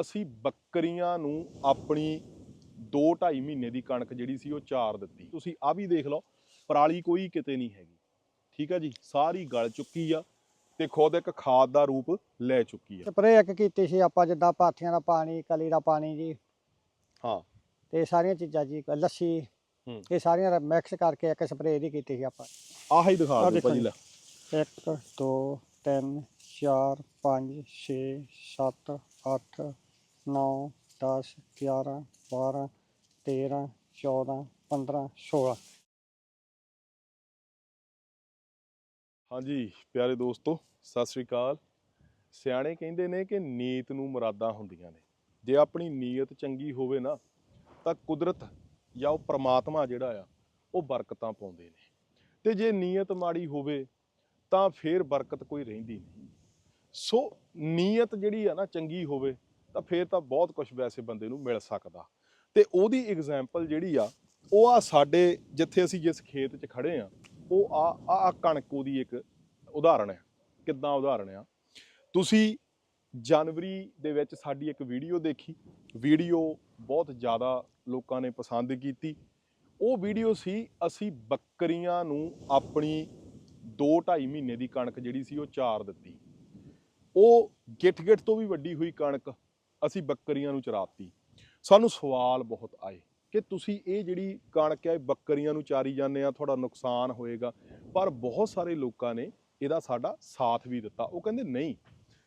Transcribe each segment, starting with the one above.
ਅਸੀਂ ਬੱਕਰੀਆਂ ਨੂੰ ਆਪਣੀ 2.5 ਮਹੀਨੇ ਦੀ ਕਣਕ ਜਿਹੜੀ ਸੀ ਉਹ ਚਾਰ ਦਿੱਤੀ। ਤੁਸੀਂ ਆ ਵੀ ਦੇਖ ਲਓ ਪਰਾਲੀ ਕੋਈ ਕਿਤੇ ਨਹੀਂ ਹੈਗੀ। ਠੀਕ ਆ ਜੀ? ਸਾਰੀ ਗਲ ਚੁੱਕੀ ਆ ਤੇ ਖੁਦ ਇੱਕ ਖਾਦ ਦਾ ਰੂਪ ਲੈ ਚੁੱਕੀ ਆ। ਸਪਰੇਅ ਇੱਕ ਕੀਤੀ ਸੀ ਆਪਾਂ ਜਿੱਦਾਂ ਪਾਥੀਆਂ ਦਾ ਪਾਣੀ ਕਲੀ ਦਾ ਪਾਣੀ ਜੀ। ਹਾਂ। ਤੇ ਸਾਰੀਆਂ ਚੀਜ਼ਾਂ ਜੀ ਲੱਸੀ। ਇਹ ਸਾਰੀਆਂ ਮਿਕਸ ਕਰਕੇ ਇੱਕ ਸਪਰੇਅ ਦੀ ਕੀਤੀ ਸੀ ਆਪਾਂ। ਆਹ ਹੀ ਦਿਖਾ ਦਿਓ ਭਾਜੀ। ਲੈ। 1 2 3 4 5 6 7 8 9 10 11 12 13 14 15 16 ਹਾਂਜੀ, ਪਿਆਰੇ ਦੋਸਤੋ, ਸਤਿ ਸ੍ਰੀ ਅਕਾਲ। ਸਿਆਣੇ ਕਹਿੰਦੇ ਨੇ ਕਿ ਨੀਤ ਨੂੰ ਮੁਰਾਦਾਂ ਹੁੰਦੀਆਂ ਨੇ। ਜੇ ਆਪਣੀ ਨੀਅਤ ਚੰਗੀ ਹੋਵੇ ਨਾ, ਤਾਂ ਕੁਦਰਤ ਜਾਂ ਉਹ ਪ੍ਰਮਾਤਮਾ ਜਿਹੜਾ ਆ, ਉਹ ਬਰਕਤਾਂ ਪਾਉਂਦੇ ਨੇ। ਤੇ ਜੇ ਨੀਅਤ ਮਾੜੀ ਹੋਵੇ, ਤਾਂ ਫੇਰ ਬਰਕਤ ਕੋਈ ਰਹਿੰਦੀ ਨਹੀਂ। ਸੋ ਨੀਅਤ ਜਿਹੜੀ ਆ ਨਾ, ਚੰਗੀ ਹੋਵੇ ਤਾਂ ਫੇਰ ਤਾਂ ਬਹੁਤ ਕੁਝ ਵੈਸੇ ਬੰਦੇ ਨੂੰ ਮਿਲ ਸਕਦਾ। ਤੇ ਉਹਦੀ ਐਗਜ਼ਾਮਪਲ ਜਿਹੜੀ ਆ, ਉਹ ਆ ਸਾਡੇ ਜਿੱਥੇ ਅਸੀਂ ਜਿਸ ਖੇਤ 'ਚ ਖੜੇ ਆ, ਉਹ ਆ ਆ ਕਣਕ ਉਹਦੀ ਇੱਕ ਉਦਾਹਰਣ ਹੈ। ਕਿੱਦਾਂ ਉਦਾਹਰਣ ਆ? ਤੁਸੀਂ ਜਨਵਰੀ ਦੇ ਵਿੱਚ ਸਾਡੀ ਇੱਕ ਵੀਡੀਓ ਦੇਖੀ। ਵੀਡੀਓ ਬਹੁਤ ਜ਼ਿਆਦਾ ਲੋਕਾਂ ਨੇ ਪਸੰਦ ਕੀਤੀ। ਉਹ ਵੀਡੀਓ ਸੀ, ਅਸੀਂ ਬੱਕਰੀਆਂ ਨੂੰ ਆਪਣੀ 2.5 ਮਹੀਨੇ ਦੀ ਕਣਕ ਜਿਹੜੀ ਸੀ ਉਹ ਚਾਰ ਦਿੱਤੀ। ਉਹ ਗਿੱਠ-ਗਿੱਠ ਤੋਂ ਵੀ ਵੱਡੀ ਹੋਈ ਕਣਕ। ਅਸੀਂ ਬੱਕਰੀਆਂ ਨੂੰ ਚਰਾਤੀ। ਸਾਨੂੰ ਸਵਾਲ ਬਹੁਤ ਆਏ ਕਿ ਤੁਸੀਂ ਇਹ ਜਿਹੜੀ ਕਣਕ ਹੈ ਬੱਕਰੀਆਂ ਨੂੰ ਚਾਰੀ ਜਾਂਦੇ ਆ, ਤੁਹਾਡਾ ਨੁਕਸਾਨ ਹੋਏਗਾ। ਪਰ ਬਹੁਤ ਸਾਰੇ ਲੋਕਾਂ ਨੇ ਇਹਦਾ ਸਾਡਾ ਸਾਥ ਵੀ ਦਿੱਤਾ। ਉਹ ਕਹਿੰਦੇ, ਨਹੀਂ,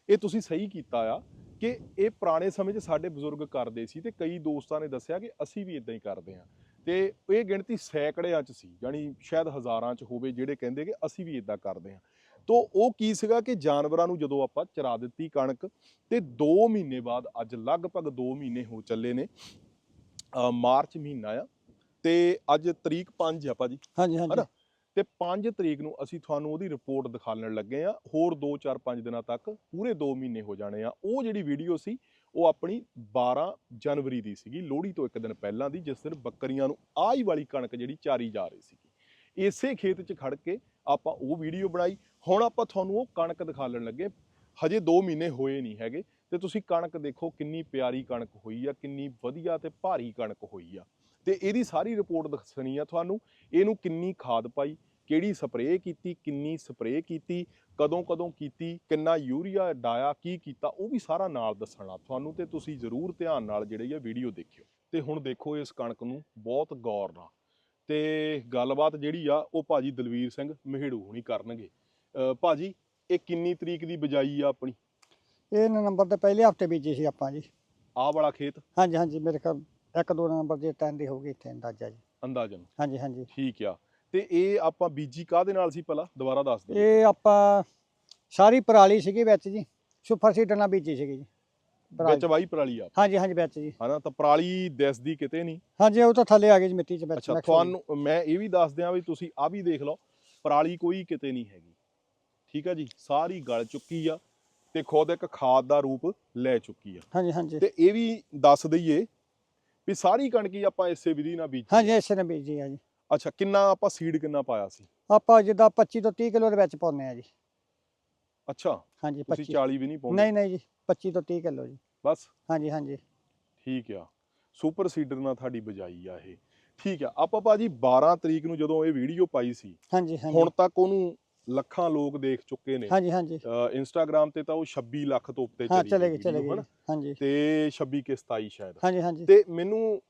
ਇਹ ਤੁਸੀਂ ਸਹੀ ਕੀਤਾ ਆ ਕਿ ਇਹ ਪੁਰਾਣੇ ਸਮੇਂ 'ਚ ਸਾਡੇ ਬਜ਼ੁਰਗ ਕਰਦੇ ਸੀ ਤੇ ਕਈ ਦੋਸਤਾਂ ਨੇ ਦੱਸਿਆ ਕਿ ਅਸੀਂ ਵੀ ਇਦਾਂ ਹੀ ਕਰਦੇ ਹਾਂ ਤੇ ਇਹ ਗਿਣਤੀ ਸੈਂਕੜਿਆਂ 'ਚ ਸੀ, ਯਾਨੀ ਸ਼ਾਇਦ ਹਜ਼ਾਰਾਂ 'ਚ ਹੋਵੇ ਜਿਹੜੇ ਕਹਿੰਦੇ ਕਿ ਅਸੀਂ ਵੀ ਇਦਾਂ ਕਰਦੇ ਹਾਂ ਤੋ ਉਹ ਕੀ ਸੀਗਾ ਕਿ ਜਾਨਵਰਾਂ ਨੂੰ ਜਦੋਂ ਆਪਾਂ ਚਰਾ ਦਿੱਤੀ ਕਣਕ ਤੇ 2 ਮਹੀਨੇ ਬਾਅਦ ਅੱਜ ਲਗਭਗ 2 ਮਹੀਨੇ ਹੋ ਚੱਲੇ ਨੇ ਮਾਰਚ ਮਹੀਨਾ ਆ ਤੇ ਅੱਜ ਤਰੀਕ 5 ਆ ਭਾਜੀ। ਹਾਂਜੀ ਹਾਂਜੀ? ਤੇ 5 ਤਰੀਕ ਨੂੰ ਅਸੀਂ ਤੁਹਾਨੂੰ ਉਹਦੀ ਰਿਪੋਰਟ ਦਿਖਾਉਣ ਲੱਗੇ ਆ ਹੋਰ 2 4 5 ਦਿਨਾਂ ਤੱਕ ਪੂਰੇ 2 ਮਹੀਨੇ ਹੋ ਜਾਣੇ ਆ। ਉਹ ਜਿਹੜੀ ਵੀਡੀਓ ਸੀ ਉਹ ਆਪਣੀ 12 ਜਨਵਰੀ ਦੀ ਸੀਗੀ ਲੋਹੜੀ ਤੋਂ ਇੱਕ ਦਿਨ ਪਹਿਲਾਂ ਦੀ ਜਿਸ ਦਿਨ ਬੱਕਰੀਆਂ ਨੂੰ ਆਹੀ ਵਾਲੀ ਕਣਕ ਜਿਹੜੀ ਚਾਰੀ ਜਾ ਰਹੀ ਸੀਗੀ। ਇਸੇ ਖੇਤ 'ਚ ਖੜ ਕੇ ਆਪਾਂ ਉਹ ਵੀਡੀਓ ਬਣਾਈ ਹੁਣ ਆਪਾਂ ਤੁਹਾਨੂੰ ਉਹ ਕਣਕ ਦਿਖਾਉਣ ਲੱਗੇ। ਹਜੇ 2 ਮਹੀਨੇ ਹੋਏ ਨਹੀਂ ਹੈਗੇ ਤੇ ਤੁਸੀਂ ਕਣਕ ਦੇਖੋ ਕਿੰਨੀ ਪਿਆਰੀ ਕਣਕ ਹੋਈ ਆ, ਕਿੰਨੀ ਵਧੀਆ ਤੇ ਭਾਰੀ ਕਣਕ ਹੋਈ ਆ। ਤੇ ਇਹਦੀ ਸਾਰੀ ਰਿਪੋਰਟ ਦੱਸਣੀ ਆ ਤੁਹਾਨੂੰ, ਇਹਨੂੰ ਕਿੰਨੀ ਖਾਦ ਪਾਈ, ਕਿਹੜੀ ਸਪਰੇਅ ਕੀਤੀ, ਕਿੰਨੀ ਸਪਰੇਅ ਕੀਤੀ, ਕਦੋਂ ਕਦੋਂ ਕੀਤੀ, ਕਿੰਨਾ ਯੂਰੀਆ ਡਾਇਆ, ਕੀ ਕੀਤਾ, ਉਹ ਵੀ ਸਾਰਾ ਨਾਲ ਦੱਸਣਾ ਤੁਹਾਨੂੰ ਤੇ ਤੁਸੀਂ ਜ਼ਰੂਰ ਧਿਆਨ ਨਾਲ ਜਿਹੜੀ ਆ ਵੀਡੀਓ ਦੇਖਿਓ। ਤੇ ਹੁਣ ਦੇਖੋ ਇਸ ਕਣਕ ਨੂੰ ਬਹੁਤ ਗੌਰ ਨਾਲ। ਤੇ ਗੱਲਬਾਤ ਜਿਹੜੀ ਆ ਉਹ ਭਾਜੀ ਦਲਵੀਰ ਸਿੰਘ ਮਹਿੜੂ ਹੁਣੀ ਕਰਨਗੇ। ਭਾਜੀ ਇਹ ਕਿੰਨੀ ਤਰੀਕ ਦੀ ਬਜਾਈ ਆ ਆਪਣੀ? ਇਹ ਨੰਬਰ ਤੇ ਪਹਿਲੇ ਹਫ਼ਤੇ ਬੀਜੀ ਸੀ ਆਪਾਂ ਜੀ। ਆਹ ਵਾਲਾ ਖੇਤ? ਹਾਂਜੀ ਹਾਂਜੀ ਮੇਰੇ ਕੋਲ ਇੱਕ ਦੋ ਨੰਬਰ ਦੇ ਟੈਨ ਦੀ ਹੋਊਗੀ ਇੱਥੇ ਅੰਦਾਜ਼ਾ ਜੀ। ਅੰਦਾਜ਼ਨ। ਹਾਂਜੀ ਹਾਂਜੀ। ਠੀਕ ਆ। ਤੇ ਇਹ ਆਪਾਂ ਬੀਜੀ ਕਾਹਦੇ ਨਾਲ ਸੀ ਪਹਿਲਾਂ ਦੁਬਾਰਾ ਦੱਸ ਦਿਓ। ਇਹ ਆਪਾਂ ਸਾਰੀ ਪਰਾਲੀ ਸੀਗੀ ਵਿੱਚ ਜੀ। ਸੁਪਰ ਸੀਡਰ ਨਾਲ ਬੀਜੀ ਸੀਗੀ ਜੀ। ਪਰਾਲੀ। ਵਿੱਚ ਵਾਈ ਪਰਾਲੀ ਆ ਹਾਂਜੀ ਹਾਂਜੀ ਵਿੱਚ ਜੀ। ਹਨਾ ਤਾਂ ਪਰਾਲੀ ਦਿਸਦੀ ਕਿਤੇ ਨਹੀਂ? ਹਾਂਜੀ ਉਹ ਤਾਂ ਥੱਲੇ ਆ ਗਈ ਜੀ ਮਿੱਟੀ 'ਚ ਵਿੱਚ ਅੱਛਾ। ਤੁਹਾਨੂੰ ਮੈਂ ਇਹ ਵੀ ਦੱਸ ਦਿਆਂ ਵੀ ਤੁਸੀਂ ਆ ਵੀ ਦੇਖ ਲਓ ਪਰਾਲੀ ਕੋਈ ਕਿਤੇ ਨਹੀਂ ਹੈਗੀ। ਠੀਕ ਆ ਜੀ ਸਾਰੀ ਗਲ ਚੁੱਕੀ ਆ ਤੇ ਖੁਦ ਇੱਕ ਖਾਦ ਦਾ ਰੂਪ ਲੈ ਚੁੱਕੀ ਆ। ਹਾਂਜੀ ਹਾਂਜੀ। ਤੇ ਇਹ ਵੀ ਦੱਸ ਦਈਏ ਵੀ ਸਾਰੀ ਕਣਕੀ ਆਪਾਂ ਇਸੇ ਵਿਧੀ ਨਾਲ ਬੀਜੀ ਹਾਂਜੀ ਇਸੇ ਨੇ ਬੀਜੀ ਆ ਜੀ। ਅੱਛਾ ਕਿੰਨਾ ਆਪਾਂ ਸੀਡ ਕਿੰਨਾ ਪਾਇਆ ਸੀ? ਆਪਾਂ ਜਿੱਦਾਂ 25 ਤੋਂ 30 ਕਿਲੋ ਦੇ ਵਿੱਚ ਪਾਉਂਦੇ ਆ ਜੀ। ਅੱਛਾ ਹਾਂਜੀ ਤੁਸੀਂ 25 40 ਵੀ ਨਹੀਂ ਪਾਉਂਦੇ? ਨਹੀਂ ਨਹੀਂ ਜੀ 25 ਤੋਂ 30 ਕਿਲੋ ਜੀ। ਬਸ? ਹਾਂਜੀ ਹਾਂਜੀ। ਠੀਕ ਆ। ਸੁਪਰ ਸੀਡਰ ਨਾਲ ਤੁਹਾਡੀ ਬਜਾਈ ਆ ਇਹ। ਠੀਕ ਆ ਆਪਾਂ ਭਾਜੀ 12 ਤਰੀਕ ਨੂੰ ਜਦੋਂ ਇਹ ਵੀਡੀਓ ਪਾਈ ਸੀ ਹਾਂਜੀ ਹਾਂਜੀ। ਹੁਣ ਤੱਕ ਉਹਨੂੰ ਲੱਖਾਂ ਲੋਕ ਦੇਖ ਚੁੱਕੇ ਨੇ। ਹਾਂਜੀ ਹਾਂਜੀ। ਇੰਸਟਾਗ੍ਰam ਤੇ ਤਾਂ ਉਹ 26 ਲੱਖ ਤੋਂ ਉੱਤੇ ਚਲੀ ਚਲੇ ਗਈ ਚਲੇ ਹਨਾ? ਹਾਂਜੀ। ਤੇ 26 ਕੇ 27 ਸ਼ਾਇਦ। ਹਾਂਜੀ ਹਾਂਜੀ। ਤੇ ਮੈਨੂੰ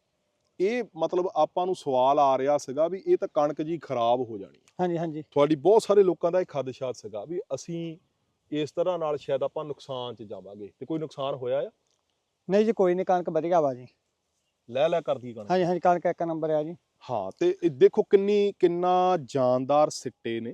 ਇਹ ਮਤਲਬ ਆਪਾਂ ਨੂੰ ਸਵਾਲ ਆ ਰਿਹਾ ਸੀਗਾ ਵੀ ਇਹ ਤਾਂ ਕਣਕ ਜੀ ਖਰਾਬ ਹੋ ਜਾਣੀ। ਹਾਂਜੀ ਹਾਂਜੀ। ਤੁਹਾਡੀ ਬਹੁਤ ਸਾਰੇ ਲੋਕਾਂ ਦਾ ਇਹ ਖਦਸ਼ਾ ਸੀਗਾ ਵੀ ਅਸੀਂ ਇਸ ਤਰ੍ਹਾਂ ਨਾਲ ਸ਼ਾਇਦ ਆਪਾਂ ਨੁਕਸਾਨ 'ਚ ਜਾਵਾਂਗੇ। ਤੇ ਕੋਈ ਨੁਕਸਾਨ ਹੋਇਆ ਆ? ਨਹੀਂ ਜੀ ਕੋਈ ਨਹੀਂ ਕਣਕ ਵਧੀਆ ਵਾ ਜੀ। ਲੈ ਲੈ ਕਰਦੀ ਕਣਕ। ਹਾਂਜੀ ਹਾਂਜੀ ਕਣਕ ਇੱਕ ਨੰਬਰ ਆ ਜੀ। ਹਾਂ ਤੇ ਦੇਖੋ ਕਿੰਨੀ ਕਿੰਨਾ ਜਾਨਦਾਰ ਸਿੱਟੇ ਨੇ।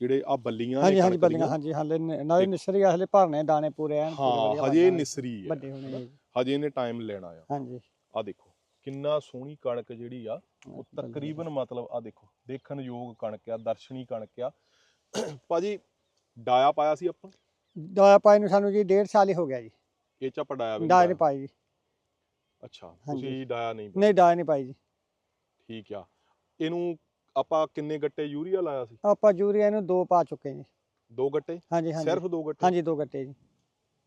ਜਿਹੜੇ ਆ ਬੱਲੀਆਂ ਹਾਂਜੀ ਹਾਂਜੀ ਬੱਲੀਆਂ। ਹਾਂਜੀ ਹਾਲੇ ਨਾਲੇ ਨਿਸਰੀ ਆ, ਹਲੇ ਭਰਨੇ ਦਾਣੇ ਪੂਰੇ ਐਨ ਹਾਂ ਹਜੇ। ਨਿਸਰੀ ਹੈ। ਵੱਡੇ ਹੋਣੇ ਹਜੇ ਇਹਨੇ ਟਾਈਮ ਲੈਣਾ ਆ। ਹਾਂਜੀ। ਆ ਦੇਖੋ ਕਿੰਨਾ ਸੋਹਣੀ ਕਣਕ ਜਿਹੜੀ ਆ ਉਹ ਤਕਰੀਬਨ ਮਤਲਬ ਆ ਦੇਖੋ ਦੇਖਣ ਯੋਗ ਕਣਕ ਆ ਦਰਸ਼ਨੀ ਕਣਕ ਆ। ਭਾਜੀ ਡਾਇਆ ਪਾਇਆ ਸੀ ਆਪਾਂ? ਪਾਈ ਨੂੰ ਸਾਨੂੰ ਜੀ ਡੇਢ ਸਾਲ ਹੀ ਹੋ ਗਿਆ ਜੀ। ਇਹ ਚ ਆਪਾਂ ਡਾਇਆ ਵੀ ਨੀ ਡਾਇ ਪਾਇਆ। ਨਹੀਂ ਪਾਈ ਜੀ। ਅੱਛਾ। ਤੁਸੀਂ ਡਾਇਆ ਨਹੀਂ ਪਾਇਆ। ਨਹੀਂ ਡਾਇ ਨਹੀਂ ਪਾਈ ਜੀ। ਠੀਕ ਆ। ਇਹਨੂੰ ਆਪਾਂ ਕਿੰਨੇ ਗੱਟੇ ਯੂਰੀਆ ਲਾਇਆ ਸੀ? ਆਪਾਂ ਯੂਰੀਆ ਨੂੰ ਦੋ ਪਾ ਚੁੱਕੇ ਜੀ। ਦੋ ਗੱਟੇ? ਹਾਂਜੀ ਹਾਂਜੀ। ਸਿਰਫ ਦੋ ਗੱਟੇ? ਹਾਂਜੀ ਦੋ ਗੱਟੇ ਜੀ।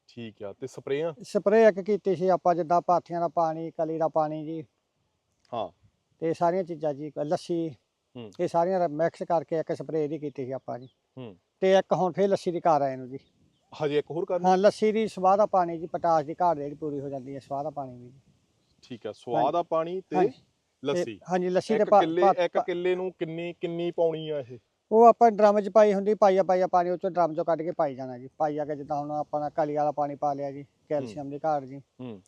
ਠੀਕ ਆ ਤੇ ਸਪਰੇਆਂ? ਸਪਰੇਅ ਇੱਕ ਕੀਤੀ ਸੀ ਆਪਾਂ ਜਿੱਦਾਂ ਪਾਥੀਆਂ ਦਾ ਪਾਣੀ ਕਲੀ ਦਾ ਪਾਣੀ ਜੀ। ਹਾਂ। ਤੇ ਸਾਰੀਆਂ ਚੀਜ਼ਾਂ ਜੀ ਲੱਸੀ। ਇਹ ਸਾਰੀਆਂ ਮਿਕਸ ਕਰਕੇ ਇੱਕ ਸਪਰੇਅ ਦੀ ਕੀਤੀ ਸੀ ਆਪਾਂ ਜੀ। ਹੂੰ। ਤੇ ਇੱਕ ਹੁਣ ਫੇਰ ਲੱਸੀ ਦੀ ਘਰ ਆਏ ਨੂੰ ਜੀ। ਹਜੇ ਇੱਕ ਹੋਰ ਕਰਨੀ? ਹਾਂ ਲੱਸੀ ਦੀ ਸਵਾਹ ਦਾ ਪਾਣੀ ਜੀ ਪਟਾਸ ਦੀ ਘਾਟ ਜਿਹੜੀ ਪੂਰੀ ਹੋ ਜਾਂਦੀ ਹੈ ਸਵਾਹ ਦਾ ਪਾਣੀ ਵੀ ਜੀ। ਠੀਕ ਆ ਸਵਾਦ ਆ ਪਾਣੀ ਤੇ। ਲੱਸੀ? ਹਾਂਜੀ ਲੱਸੀ ਦੇ ਇੱਕ ਪਾ- ਕਿੱਲੇ ਇੱਕ ਕਿੱਲੇ ਨੂੰ ਕਿੰਨੀ ਕਿੰਨੀ ਪਾਉਣੀ ਆ ਇਹ? ਉਹ ਆਪਾਂ ਡਰਮ 'ਚ ਪਾਈ ਹੁੰਦੀ ਪਾਈਆ ਪਾਈਆ ਪਾਣੀ ਉਹ 'ਚੋਂ ਡਰਮ 'ਚੋਂ ਕੱਢ ਕੇ ਪਾਈ ਜਾਣਾ ਜੀ। ਪਾਈ ਜਾ ਕੇ ਜਿੱਦਾਂ ਹੁਣ ਆਪਾਂ ਕਲੀ ਵਾਲਾ ਪਾਣੀ ਪਾ ਲਿਆ ਜੀ ਕੈਲਸ਼ੀਅਮ ਦੀ ਘਾਟ ਜੀ। ਹੂੰ।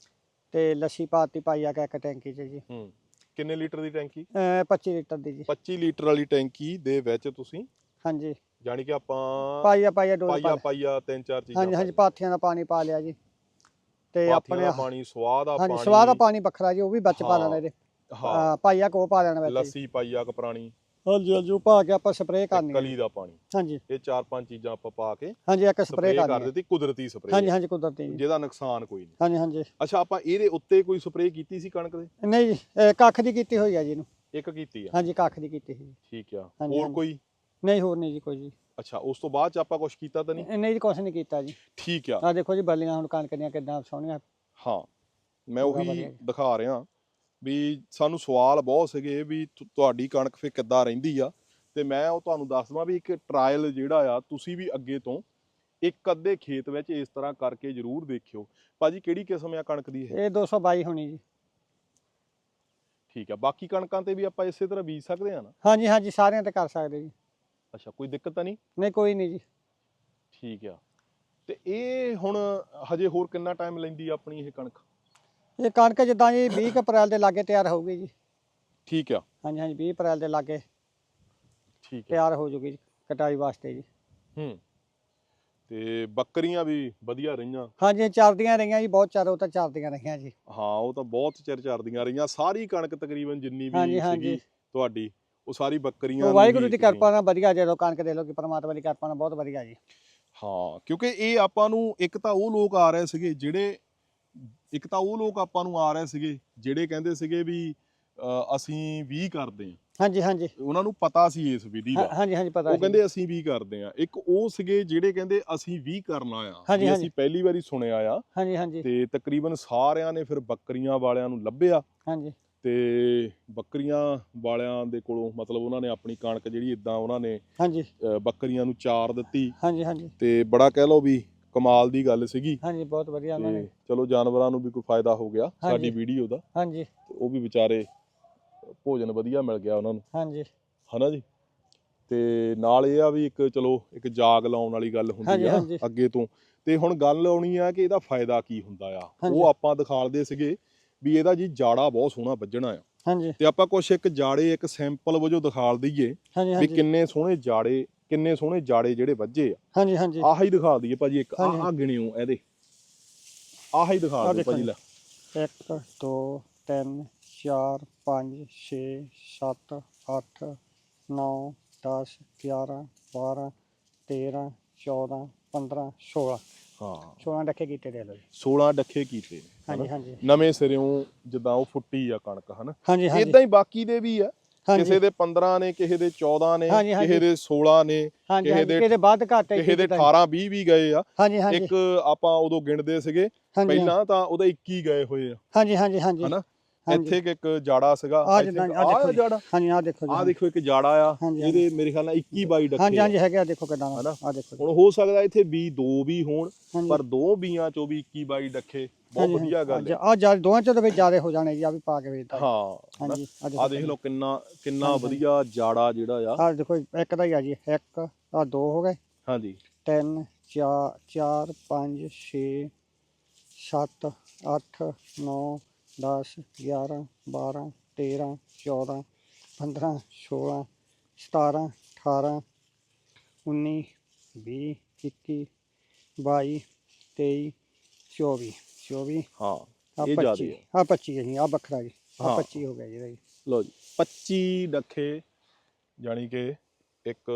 ਤੇ ਲੱਸੀ ਪਾਤੀ ਪਾਈ ਆ ਕੇ ਇੱਕ ਟੈਂਕੀ 'ਚ ਜੀ। ਹੂੰ। ਕਿੰਨੇ ਲੀਟਰ ਦੀ ਟੈਂਕੀ? ਅਹ 25 ਲੀਟਰ ਦੀ ਜੀ। 25 ਲੀਟਰ ਵਾਲੀ ਟੈਂਕੀ ਦੇ ਵਿੱਚ ਤੁਸੀਂ? ਹਾਂਜੀ। ਜਾਣੀ ਕਿ ਆਪਾਂ ਪਾਈਆ ਪਾਈਆ ਡੋਲ ਪਾਈਆ ਪਾਈਆ ਤਿੰਨ ਚਾਰ ਚੀਜ਼ਾਂ ਹਾਂਜੀ ਹਾਂਜੀ ਪਾਥੀਆਂ ਦਾ ਪਾਣੀ ਪਾ ਲਿਆ ਜੀ। ਤੇ ਆਪਣੇ ਪਾਣੀ ਸਵਾਦ ਆ ਹਾਂਜੀ ਪਾਣੀ। ਸਵਾਦ ਦਾ ਪਾਣੀ ਵੱਖਰਾ ਜੀ ਉਹ ਵੀ ਵਿੱਚ ਪਾ ਲੈਣਾ ਇਹਦੇ। ਹਾਂ। ਪਾਈਆ ਕੋ ਪਾ ਲੈਣਾ ਵਿੱਚ। ਲੱਸੀ ਪਾਈਆ ਕਪਰਾਣੀ ਹਾਂਜੀ ਹਾਂਜੀ ਉਹ ਪਾ ਕੇ ਆਪਾਂ ਸਪਰੇਅ ਕਰਨੀ ਕਲੀ ਦਾ ਪਾਣੀ। ਹਾਂਜੀ। ਇਹ ਚਾਰ ਪੰਜ ਚੀਜ਼ਾਂ ਆਪਾਂ ਪਾ ਕੇ ਹਾਂਜੀ ਇੱਕ ਸਪਰੇਅ ਕਰ। ਦਿੱਤੀ ਕੁਦਰਤੀ ਹਾਂਜੀ ਸਪਰੇਅ। ਹਾਂਜੀ ਕੁਦਰਤੀ। ਜੀ ਜਿਹਦਾ ਨੁਕਸਾਨ ਕੋਈ ਨਹੀਂ। ਹਾਂਜੀ ਹਾਂਜੀ। ਅੱਛਾ ਆਪਾਂ ਇਹਦੇ ਉੱਤੇ ਕੋਈ ਸਪਰੇਅ ਕੀਤੀ ਸੀ ਕਣਕ ਦੇ? ਨਹੀਂ ਜੀ ਕੱਖ ਦੀ ਕੀਤੀ ਹੋਈ ਆ ਜੀ ਇਹਨੂੰ। ਇੱਕ ਕੀਤੀ ਆ? ਹਾਂਜੀ ਕੱਖ ਦੀ ਕੀਤੀ ਸੀ ਠੀਕ ਆ। ਹਾਂਜੀ, ਹੋਰ ਹਾਂਜੀ। ਕੋਈ? ਨਹੀਂ ਹੋਰ ਨਹੀਂ ਜੀ ਕੋਈ ਜੀ। ਅੱਛਾ ਉਸ ਤੋਂ ਬਾਅਦ ਚ ਆਪਾਂ ਕੁਝ ਕੀਤਾ ਤਾਂ ਨਹੀਂ? ਨਹੀਂ ਜੀ ਕੁਛ ਨਹੀਂ ਕੀਤਾ ਜੀ। ਠੀਕ ਆ। ਆ ਦੇਖੋ ਜੀ ਬੱਲੀਆਂ ਹੁਣ ਕਣਕ ਦੀਆਂ ਕਿੱਦਾਂ ਸੋਹਣੀਆਂ। ਹਾਂ ਮੈਂ ਉਹੀ। ਦਿਖਾ ਰਿਹਾ। ਵੀ ਸਾਨੂੰ ਸਵਾਲ ਬਹੁਤ ਸੀਗੇ ਵੀ ਤੁ- ਤੁਹਾਡੀ ਕਣਕ ਫੇ ਕਿੱਦਾਂ ਰਹਿੰਦੀ ਆ? ਤੇ ਮੈਂ ਉਹ ਤੁਹਾਨੂੰ ਦੱਸ ਦਵਾਂ ਵੀ ਇੱਕ ਟਰਾਇਲ ਜਿਹੜਾ ਆ ਤੁਸੀਂ ਵੀ ਅੱਗੇ ਤੋਂ ਇੱਕ ਅੱਧੇ ਖੇਤ ਵਿੱਚ ਇਸ ਤਰ੍ਹਾਂ ਕਰਕੇ ਜ਼ਰੂਰ ਦੇਖਿਓ। ਭਾਜੀ ਕਿਹੜੀ ਕਿਸਮ ਆ ਕਣਕ ਦੀ ਇਹ? ਇਹ 222 ਹੋਣੀ ਜੀ। ਠੀਕ ਆ ਬਾਕੀ ਕਣਕਾਂ ਤੇ ਵੀ ਆਪਾਂ ਇਸੇ ਤਰ੍ਹਾਂ ਬੀਜ ਸਕਦੇ ਆ ਨਾ? ਹਾਂਜੀ ਹਾਂਜੀ ਸਾਰਿਆਂ ਤੇ ਕਰ ਸਕਦੇ ਜੀ। ਅੱਛਾ ਕੋਈ ਦਿੱਕਤ ਤਾਂ ਨਹੀਂ? ਨਹੀਂ ਕੋਈ ਨਹੀਂ ਜੀ। ਠੀਕ ਆ। ਤੇ ਇਹ ਹੁਣ ਹਜੇ ਹੋਰ ਕਿੰਨਾ ਟਾਈਮ ਲੈਂਦੀ ਆ ਆਪਣੀ ਇਹ ਕਣਕ? ਇਹ ਕਣਕ ਜਿੱਦਾਂ ਜੀ 20 ਕੁ ਅਪ੍ਰੈਲ ਦੇ ਲਾਗੇ ਤਿਆਰ ਹੋਊਗੀ ਜੀ। ਠੀਕ ਆ। ਹਾਂਜੀ ਹਾਂਜੀ 20 ਅਪ੍ਰੈਲ ਦੇ ਲਾਗੇ ਠੀਕ ਆ। ਤਿਆਰ ਹੋ ਜੂਗੀ ਜੀ ਕਟਾਈ ਵਾਸਤੇ ਜੀ। ਹੂੰ। ਤੇ ਬੱਕਰੀਆਂ ਵੀ ਵਧੀਆ ਰਹੀਆਂ? ਹਾਂਜੀ ਚਰਦੀਆਂ ਰਹੀਆਂ ਜੀ ਬਹੁਤ ਚਰ ਉਹ ਤਾਂ ਚਰਦੀਆਂ ਰਹੀਆਂ ਜੀ। ਹਾਂ ਉਹ ਤਾਂ ਬਹੁਤ ਚਿਰ ਚਰਦੀਆਂ ਰਹੀਆਂ। ਸਾਰੀ ਕਣਕ ਤਕਰੀਬਨ ਜਿੰਨੀ ਵੀ ਹਾਂਜੀ, ਸੀਗੀ ਹਾਂਜੀ। ਤੁਹਾਡੀ ਉਹ ਸਾਰੀ ਬੱਕਰੀਆਂ ਨੂੰ ਵਾਹਿਗੁਰੂ ਹੀ ਦੀ ਕਿਰਪਾ ਨਾਲ ਵਧੀਆ ਜਦੋਂ ਕਣਕ ਦੇ ਲੋ ਕਿ ਪਰਮਾਤਮਾ ਦੀ ਕਿਰਪਾ ਨਾਲ ਬਹੁਤ ਵਧੀਆ ਜੀ। ਹਾਂ ਕਿਉਂਕਿ ਇਹ ਆਪਾਂ ਨੂੰ ਇੱਕ ਤਾਂ ਉਹ ਲੋਕ ਆ ਰਹੇ ਸੀਗੇ ਜਿਹੜੇ ਇੱਕ ਤਾਂ ਉਹ ਲੋਕ ਆਪਾਂ ਨੂੰ ਆ ਰਹੇ ਸੀਗੇ ਜਿਹੜੇ ਕਹਿੰਦੇ ਸੀਗੇ ਵੀ ਅ, ਅਸੀਂ ਵੀ ਕਰਦੇ ਹਾਂ। ਹਾਂਜੀ ਹਾਂਜੀ। ਉਹਨਾਂ ਨੂੰ ਪਤਾ ਸੀ ਇਸ ਵਿਧੀ ਹਾਂ- ਦਾ ਹਾਂਜੀ ਹਾਂਜੀ ਪਤਾ ਉਹ ਜੀ। ਕਹਿੰਦੇ ਅਸੀਂ ਵੀ ਕਰਦੇ ਆ ਇੱਕ ਉਹ ਸੀਗੇ ਜਿਹੜੇ ਕਹਿੰਦੇ ਅਸੀਂ ਵੀ ਕਰਨਾ ਆ। ਹਾਂਜੀ, ਵੀ ਹਾਂਜੀ। ਅਸੀਂ ਪਹਿਲੀ ਵਾਰੀ ਸੁਣਿਆ ਆ। ਹਾਂਜੀ ਹਾਂਜੀ। ਤੇ ਤਕਰੀਬਨ ਸਾਰਿਆਂ ਨੇ ਫਿਰ ਬੱਕਰੀਆਂ ਵਾਲਿਆਂ ਨੂੰ ਲੱਭਿਆ। ਹਾਂਜੀ। ਤੇ ਬੱਕਰੀਆਂ ਵਾਲਿਆਂ ਦੇ ਕੋਲੋਂ ਮਤਲਬ ਉਹਨਾਂ ਨੇ ਆਪਣੀ ਕਣਕ ਜਿਹੜੀ ਇਦਾਂ ਉਹਨਾਂ ਨੇ ਹਾਂਜੀ। ਅ, ਬੱਕਰੀਆਂ ਨੂੰ ਚਾਰ ਦਿੱਤੀ। ਹਾਂਜੀ ਹਾਂਜੀ। ਤੇ ਬੜਾ ਕਹਿ ਲਓ ਵੀ ਕਮਾਲ ਦੀ ਗੱਲ ਸੀਗੀ। ਹਾਂਜੀ ਬਹੁਤ ਵਧੀਆ ਉਹਨਾਂ ਤੇ ਨੇ ਚਲੋ ਜਾਨਵਰਾਂ ਨੂੰ ਵੀ ਕੋਈ ਫਾਇਦਾ ਹੋ ਗਿਆ ਸਾਡੀ। ਵੀਡੀਓ ਦਾ। ਹਾਂਜੀ। ਤੇ ਉਹ ਵੀ ਵਿਚਾਰੇ ਭੋਜਨ ਵਧੀਆ ਮਿਲ ਗਿਆ ਉਹਨਾਂ ਨੂੰ। ਹਾਂਜੀ। ਹਨਾ ਜੀ? ਤੇ ਨਾਲ ਇਹ ਆ ਵੀ ਇੱਕ ਚਲੋ ਇੱਕ ਜਾਗ ਲਾਉਣ ਵਾਲੀ ਗੱਲ ਹੁੰਦੀ ਹਾਂਜੀ, ਆ ਹਾਂਜੀ। ਅੱਗੇ ਤੋਂ। ਤੇ ਹੁਣ ਗੱਲ ਆਉਣੀ ਆ ਕਿ ਇਹਦਾ ਫਾਇਦਾ ਕੀ ਹੁੰਦਾ ਆ। ਹਾਂਜੀ। ਉਹ ਆਪਾਂ ਦਿਖਾਲਦੇ ਸੀਗੇ ਵੀ ਇਹਦਾ ਜੀ ਜਾੜਾ ਬਹੁਤ ਸੋਹਣਾ ਵੱਜਣਾ ਆ। ਹਾਂਜੀ। ਤੇ ਆਪਾਂ ਕੁਛ ਇੱਕ ਜਾੜੇ ਇੱਕ ਸੈਂਪਲ ਵਜੋਂ ਦਿਖਾਲ ਦਈਏ ਹਾਂਜੀ ਵੀ ਹਾਂਜੀ। ਕਿੰਨੇ ਸੋਹਣੇ ਜਾੜੇ ਕਿੰਨੇ ਸੋਹਣੇ ਜਾੜੇ ਜਿਹੜੇ ਵੱਜੇ ਆ। ਹਾਂਜੀ ਹਾਂਜੀ। ਆਹ ਹੀ ਦਿਖਾ ਦਈਏ ਭਾਜੀ ਇੱਕ ਆਹ ਗਿਣਿਓ ਇਹਦੇ। ਆਹ ਹੀ ਦਿਖਾ ਦਿਓ ਭਾਜੀ। ਲੈ। 1 2 3 4 5 6 7 8 9 10 11 12 13 14 15 16 ਹਾਂ। 16 ਡੱਕੇ ਕੀਤੇ ਦੇ ਲੋ ਜੀ। 16 ਡੱਖੇ ਕੀਤੇ ਹਾਂਜੀ? ਹਾਂਜੀ। ਨਵੇਂ ਸਿਰਿਓਂ ਜਿੱਦਾਂ ਉਹ ਫੁੱਟੀ ਆ ਕਣਕ ਹਨਾ? ਹਾਂਜੀ ਹਾਂਜੀ। ਇਦਾਂ ਹੀ ਬਾਕੀ ਦੇ ਵੀ ਆ। ਕਿਸੇ ਦੇ 15 ਨੇ ਕਿਸੇ ਦੇ 14 ਨੇ। ਕਿਸੇ ਦੇ 16 ਨੇ ਕਿਸੇ ਦੇ- ਕਿਤੇ ਵੱਧ ਘੱਟ ਹੈ ਕਿਸੇ ਦੇ 18 20 ਵੀ ਗਏ ਆ। ਇੱਕ ਆਪਾਂ ਉਦੋਂ ਗਿਣਦੇ ਸੀਗੇ ਪਹਿਲਾਂ ਤਾਂ ਉਹਦੇ 21 ਗਏ ਹੋਏ ਆ। ਹਾਂਜੀ ਹਾਂਜੀ ਹਾਂਜੀ। ਹਨਾ। ਇੱਥੇ ਇੱਕ- ਜਾੜਾ ਸੀਗਾ ਜੀ। ਜਾੜਾ। ਹਾਂਜੀ ਆ ਦੇਖੋ ਆਹ ਦੇਖੋ ਇੱਕ ਜਾੜਾ ਆ ਇਹਦੇ ਮੇਰੇ ਖਿਆਲ ਨਾਲ 21 22 ਡੱਕੇ ਹਾਂਜੀ ਆ। ਹਾਂਜੀ ਹੈਗੇ ਆ ਦੇਖੋ ਕਿਦਾਂ? ਆ ਦੇਖੋ। ਹੁਣ ਹੋ ਸਕਦਾ ਇੱਥੇ ਬੀ ਦੋ ਵੀ ਹੋਣ ਪਰ ਦੋ ਬੀਆਂ ਚੋਂ ਵੀ 21 22 ਡੱਕੇ। ਬਹੁਤ ਵਧੀਆ ਗੱਲ ਹੈ ਆ ਜਾ ਦੋਵਾਂ ਚੋਂ ਤਾਂ ਵੀ ਜ਼ਿਆਦਾ ਹੋ ਜਾਣੇ ਜੀ ਆ ਵੀ ਪਾ ਕੇ ਵੇਚਦਾ ਹਾਂ ਹਾਂਜੀ ਆ ਦੇਖ ਲਓ ਕਿੰਨਾ ਕਿੰਨਾ ਵਧੀਆ ਜਾੜਾ ਜਿਹੜਾ ਆ। ਆ ਦੇਖੋ ਇੱਕ ਦਾ ਹੀ ਆ ਜੀ ਇੱਕ ਆ ਦੋ ਹੋ ਗਏ। ਹਾਂਜੀ। 3 4 4 5 6 7 8 9 10 11 12 13 14 15 16 17 18 19 20 21 22 23 24 24 ਹਾਂ ਆ ਇਹ 25 ਜ਼ਿਆਦੇ ਆ ਆ 25 ਹੈ ਜੀ ਆ ਵੱਖਰਾ ਜੀ ਆ ਹਾਂ। 25 ਹੋ ਗਿਆ ਜੀ ਇਹਦਾ ਜੀ। ਲਓ ਜੀ 25 ਡੱਖੇ ਜਾਨੀ ਕਿ ਇੱਕ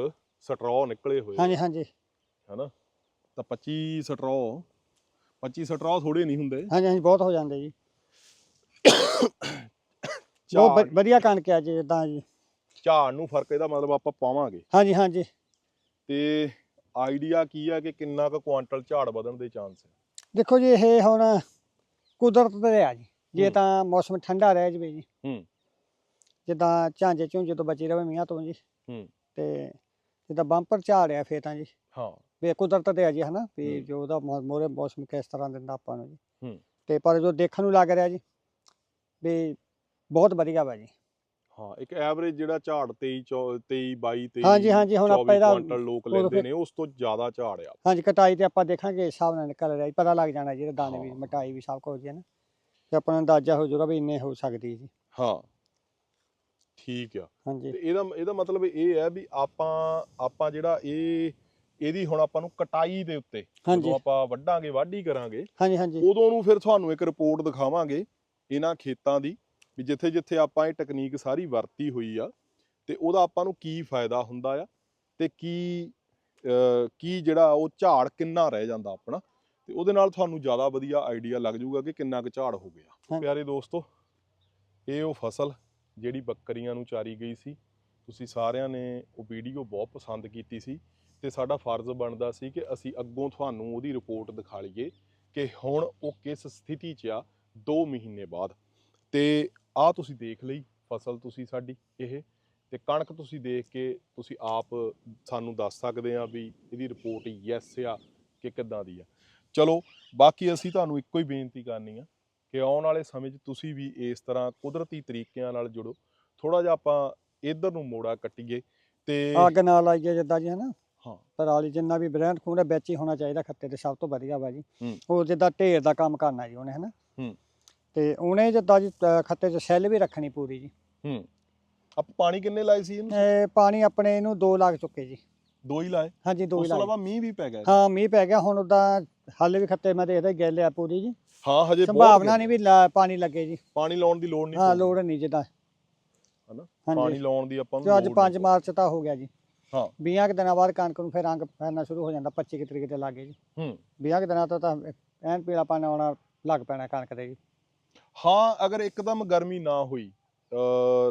ਸਟਰੋ ਨਿਕਲੇ ਹੋਏ ਹਾਂਜੀ ਹਾਂਜੀ। ਹਨਾ? ਤਾਂ 25 ਸਟਰੋ 25 ਸਟਰੋ ਥੋੜੇ ਨਹੀਂ ਹੁੰਦੇ। ਹਾਂਜੀ ਹਾਂਜੀ ਬਹੁਤ ਹੋ ਜਾਂਦੇ ਜੀ। ਬਹੁਤ ਝਾੜ ਵ- ਵਧੀਆ ਕਣਕ ਆ ਜੀ ਜਿੱਦਾਂ ਜੀ। ਝਾੜ ਨੂੰ ਫ਼ਰਕ ਇਹਦਾ ਮਤਲਬ ਆਪਾਂ ਪਾਵਾਂਗੇ। ਹਾਂਜੀ ਹਾਂਜੀ। ਤੇ ਆਈਡੀਆ ਕੀ ਆ ਕਿ ਕਿੰਨਾ ਕੁ ਕੁਆਂਟਲ ਝਾੜ ਵਧਣ ਦੇ ਚਾਂਸ ਹੈ? ਦੇਖੋ ਜੀ ਇਹ ਹੁਣ ਕੁਦਰਤ ਤੇ ਆ ਜੀ ਜੇ। ਤਾਂ ਮੌਸਮ ਠੰਡਾ ਰਹਿ ਜਵੇ ਜੀ ਹੂੰ। ਜਿੱਦਾਂ ਝਾਂਜੇ ਝੁੰਜੇ ਤੋਂ ਬਚੀ ਰਵੇ ਮੀਂਹਾਂ ਤੋਂ ਜੀ ਹੂੰ। ਤੇ ਜਿੱਦਾਂ ਬੰਪਰ ਝਾੜਿਆ ਫੇਰ ਤਾਂ ਜੀ ਹਾਂ ਵੀ ਕੁਦਰਤ ਤੇ ਆ ਜੀ ਹਨਾ ਵੀ। ਜੋ ਉਹਦਾ ਮੋਰੇ ਮੌਸਮ ਕਿਸ ਤਰ੍ਹਾਂ ਦਿੰਦਾ ਆਪਾਂ ਨੂੰ ਜੀ ਹੂੰ। ਤੇ ਪਰ ਜੋ ਦੇਖਣ ਨੂੰ ਲੱਗ ਰਿਹਾ ਜੀ ਵੀ ਬਹੁਤ ਵਧੀਆ ਵਾ ਜੀ ਹਾਂ ਇੱਕ ਐਵਰੇਜ ਜਿਹੜਾ ਝਾੜ 23 ਚੌ- 23 22 23 ਹਾਂਜੀ, ਹਾਂਜੀ, ਹੁਣ ਆਪਾਂ 24 ਇਹਦਾ- ਕੁਆਂਟਲ ਲੋਕ ਲੈਂਦੇ ਨੇ ਉਸ ਤੋਂ ਜ਼ਿਆਦਾ ਝਾੜ ਆ। ਹਾਂਜੀ ਕਟਾਈ ਤੇ ਆਪਾਂ ਦੇਖਾਂਗੇ ਹਿਸਾਬ ਨਾਲ ਨਿਕਲ ਰਿਹਾ ਪਤਾ ਲੱਗ ਜਾਣਾ ਜੀ ਇਹਦੇ ਦਾਣੇ ਵੀ। ਮਟਾਈ ਵੀ ਸਭ ਕੁਝ ਹੈ ਨਾ। ਤੇ ਆਪਾਂ ਨੂੰ ਅੰਦਾਜ਼ਾ ਹੋ ਜਾਊਗਾ ਵੀ ਇੰਨੇ ਹੋ ਸਕਦੀ ਜੀ। ਹਾਂ ਠੀਕ ਆ। ਹਾਂਜੀ। ਤੇ ਇਹਦਾ ਇਹਦਾ ਮਤਲਬ ਇਹ ਹੈ ਵੀ ਆਪਾਂ ਆਪਾਂ ਜਿਹੜਾ ਇਹ ਇਹਦੀ ਹੁਣ ਆਪਾਂ ਨੂੰ ਕਟਾਈ ਦੇ ਉੱਤੇ ਜਦੋਂ ਆਪਾਂ ਵੱਢਾਂਗੇ ਵਾਢੀ ਕਰਾਂਗੇ ਹਾਂਜੀ ਹਾਂਜੀ। ਉਦੋਂ ਨੂੰ ਫਿਰ ਤੁਹਾਨੂੰ ਇੱਕ ਰਿਪੋਰਟ ਦਿਖਾਵਾਂਗੇ ਇਹਨਾਂ ਖੇਤਾਂ ਦੀ। ਵੀ ਜਿੱਥੇ ਜਿੱਥੇ ਆਪਾਂ ਇਹ ਟੈਕਨੀਕ ਸਾਰੀ ਵਰਤੀ ਹੋਈ ਆ ਤੇ ਉਹਦਾ ਆਪਾਂ ਨੂੰ ਕੀ ਫਾਇਦਾ ਹੁੰਦਾ ਆ ਤੇ ਕੀ ਕੀ ਜਿਹੜਾ ਉਹ ਝਾੜ ਕਿੰਨਾ ਰਹਿ ਜਾਂਦਾ ਆਪਣਾ ਤੇ ਉਹਦੇ ਨਾਲ ਤੁਹਾਨੂੰ ਜ਼ਿਆਦਾ ਵਧੀਆ ਆਈਡੀਆ ਲੱਗ ਜਾਊਗਾ ਕਿ ਕਿੰਨਾ ਕੁ ਝਾੜ ਹੋ ਗਿਆ। ਪਿਆਰੇ ਦੋਸਤੋ ਇਹ ਉਹ ਫਸਲ ਜਿਹੜੀ ਬੱਕਰੀਆਂ ਨੂੰ ਚਾਰੀ ਗਈ ਸੀ ਤੁਸੀਂ ਸਾਰਿਆਂ ਨੇ ਉਹ ਵੀਡੀਓ ਬਹੁਤ ਪਸੰਦ ਕੀਤੀ ਸੀ ਤੇ ਸਾਡਾ ਫਰਜ਼ ਬਣਦਾ ਸੀ ਕਿ ਅਸੀਂ ਅੱਗੋਂ ਤੁਹਾਨੂੰ ਉਹਦੀ ਰਿਪੋਰਟ ਦਿਖਾ ਲਈਏ ਕਿ ਹੁਣ ਉਹ ਕਿਸ ਸਥਿਤੀ 'ਚ ਆ 2 ਮਹੀਨੇ ਬਾਅਦ ਤੇ ਆ ਤੁਸੀਂ ਦੇਖ ਲਈ ਫਸਲ ਤੁਸੀਂ ਸਾਡੀ ਇਹ ਤੇ ਕਣਕ ਤੁਸੀਂ ਦੇਖ ਕੇ ਤੁਸੀਂ ਆਪ ਸਾਨੂੰ ਦੱਸ ਸਕਦੇ ਆ ਵੀ ਇਹਦੀ ਰਿਪੋਰਟ ਯੈਸ ਆ ਕਿ ਕਿੱਦਾਂ ਦੀ ਆ ਚਲੋ ਬਾਕੀ ਅਸੀਂ ਤੁਹਾਨੂੰ ਇੱਕੋ ਹੀ ਬੇਨਤੀ ਕਰਨੀ ਆ ਕਿ ਆਉਣ ਵਾਲੇ ਸਮੇਂ 'ਚ ਤੁਸੀਂ ਵੀ ਇਸ ਤਰ੍ਹਾਂ ਕੁਦਰਤੀ ਤਰੀਕਿਆਂ ਨਾਲ ਜੁੜੋ ਥੋੜਾ ਜਿਹਾ ਆਪਾਂ ਇਧਰ ਨੂੰ ਮੋੜਾ ਕੱਟੀਏ ਤੇ ਅੱਗ ਨਾਲ ਲਾਈਏ ਜਿੱਦਾਂ ਜੀ ਹਨਾ ਹਾਂ। ਪਰਾਲੀ ਜਿੰਨਾ ਵੀ ਬ੍ਰਾਂਡ ਖੂਨ ਹੈ ਵਿੱਚ ਹੀ ਹੋਣਾ ਚਾਹੀਦਾ ਖੱਤੇ ਤੇ ਸਭ ਤੋਂ ਵਧੀਆ ਵਾ ਜੀ ਹੂੰ। ਉਹ ਜਿੱਦਾਂ ਢੇਰ ਦਾ ਕੰਮ ਕਰਨਾ ਜੀ ਉਹਨੇ ਹਨਾ ਹੂੰ। ਤੇ ਉਹਨੇ ਜਿੱਦਾਂ ਜੀ ਅ, ਖੱਤੇ 'ਚ ਸੈੱਲ ਵੀ ਰੱਖਣੀ ਪੂਰੀ ਜੀ। ਹੂੰ। ਆਪਾਂ ਪਾਣੀ ਕਿੰਨੇ ਲਾਏ ਸੀ ਇਹਨੂੰ? ਇਹ ਪਾਣੀ ਆਪਣੇ ਇਹਨੂੰ 2 ਲੱਗ ਚੁੱਕੇ ਜੀ। ਦੋ ਹੀ ਲਾਏ? ਹਾਂਜੀ 2 ਉਸ ਤੋਂ ਇਲਾਵਾ ਮੀਂਹ ਵੀ ਪੈ ਗਿਆ ਹਾਂ ਮੀਂਹ ਪੈ ਗਿਆ। ਹੁਣ ਉਦਾਂ ਹਾਲੇ ਵੀ ਖੱਤੇ ਮੈਂ ਦੇਖਦਾ ਗਿੱਲ ਆ ਪੂਰੀ ਜੀ। ਹਾਂ ਹਜੇ ਬਹੁਤ ਸੰਭਾਵਨਾ। ਨਹੀਂ ਵੀ ਲਾ- ਪਾਣੀ ਲੱਗੇ ਜੀ। ਪਾਣੀ ਲਾਉਣ ਦੀ ਲੋੜ ਨਹੀਂ ਹਾਂ। ਲੋੜ ਨਹੀਂ ਜਿੱਦਾਂ। ਹਨਾ? ਪਾਣੀ ਹਾਂਜੀ ਲਾਉਣ ਦੀ ਆਪਾਂ ਨੂੰ ਜੋ ਅੱਜ ਲੋੜ 5 ਨਹੀਂ ਮਾਰਚ ਤਾਂ ਹੋ ਗਿਆ ਜੀ। ਹਾਂ। 20 ਕੁ ਦਿਨਾਂ ਬਾਅਦ ਕਣਕ ਨੂੰ ਫਿਰ ਰੰਗ ਪੈਣਾ ਸ਼ੁਰੂ ਹੋ ਜਾਂਦਾ 25 ਕੁ ਤਰੀਕ ਤੇ ਲੱਗੇ ਜੀ। ਹੂੰ। 20 ਕੁ ਦਿਨਾਂ ਤੋਂ ਤਾਂ ਐਨ ਪੀਲਾ ਪਾਣੀ ਆਉਣਾ ਲੱਗ ਪੈਣਾ ਕਣਕ ਦੇ ਜੀ। ਹਾਂ ਅਗਰ ਇੱਕਦਮ ਗਰਮੀ ਨਾ ਹੋਈ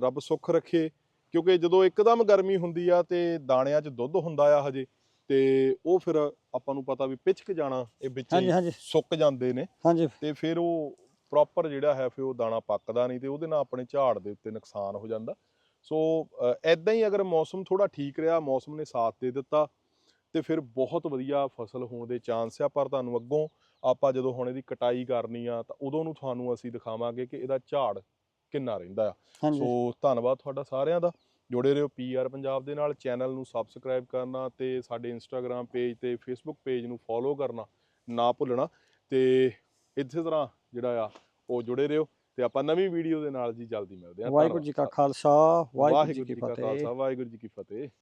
ਰੱਬ ਸੁੱਖ ਰੱਖੇ ਕਿਉਂਕਿ ਜਦੋਂ ਇੱਕਦਮ ਗਰਮੀ ਹੁੰਦੀ ਆ ਤੇ ਦਾਣਿਆਂ 'ਚ ਦੁੱਧ ਹੁੰਦਾ ਆ ਹਜੇ ਤੇ ਉਹ ਫਿਰ ਆਪਾਂ ਨੂੰ ਪਤਾ ਵੀ ਪਿਚਕ ਜਾਣਾ ਇਹ ਵਿੱਚ ਹੀ ਸੁੱਕ ਜਾਂਦੇ ਨੇ। ਹਾਂਜੀ। ਤੇ ਫਿਰ ਉਹ ਪ੍ਰੋਪਰ ਜਿਹੜਾ ਹੈ ਫਿਰ ਉਹ ਦਾਣਾ ਪੱਕਦਾ ਨਹੀਂ ਤੇ ਉਹਦੇ ਨਾਲ ਆਪਣੇ ਝਾੜ ਦੇ ਉੱਤੇ ਨੁਕਸਾਨ ਹੋ ਜਾਂਦਾ। ਸੋ ਐਦਾਂ ਹੀ ਅਗਰ ਮੌਸਮ ਥੋੜਾ ਠੀਕ ਰਿਹਾ ਮੌਸਮ ਨੇ ਸਾਥ ਦੇ ਦਿੱਤਾ ਤੇ ਫਿਰ ਬਹੁਤ ਵਧੀਆ ਫਸਲ ਹੋਣ ਦੇ ਚਾਂਸ ਆ ਪਰ ਤੁਹਾਨੂੰ ਅੱਗੋਂ ਆਪਾਂ ਜਦੋਂ ਹੁਣ ਇਹਦੀ ਕਟਾਈ ਕਰਨੀ ਆ ਤਾਂ ਉਦੋਂ ਨੂੰ ਤੁਹਾਨੂੰ ਅਸੀਂ ਦਿਖਾਵਾਂਗੇ ਕਿ ਇਹਦਾ ਝਾੜ ਕਿੰਨਾ ਰਹਿੰਦਾ ਆ। ਸੋ ਧੰਨਵਾਦ ਤੁਹਾਡਾ ਸਾਰਿਆਂ ਦਾ। ਜੁੜੇ ਰਹੋ ਪੀਆਰ ਪੰਜਾਬ ਦੇ ਨਾਲ। ਚੈਨਲ ਨੂੰ ਸਬਸਕ੍ਰਾਈਬ ਕਰਨਾ ਤੇ ਸਾਡੇ ਇੰਸਟਾਗ੍ਰam ਪੇਜ ਤੇ ਫੇਸਬੁੱਕ ਪੇਜ ਨੂੰ ਫੋਲੋ ਕਰਨਾ ਨਾ ਭੁੱਲਣਾ। ਤੇ ਇਸੇ ਤਰ੍ਹਾਂ ਜਿਹੜਾ ਆ ਉਹ ਜੁੜੇ ਰਹੋ ਤੇ ਆਪਾਂ ਨਵੀਂ ਵੀਡੀਓ ਦੇ ਨਾਲ ਜੀ ਜਲਦੀ ਮਿਲਦੇ ਹਾਂ। ਵਾਹਿਗੁਰੂ ਜੀ ਕਾ ਖਾਲਸਾ ਵਾਹਿਗੁਰੂ ਜੀ ਕੀ ਫਤਿਹ। ਵਾਹਿਗੁਰੂ ਜੀ ਕੀ ਫਤਿਹ।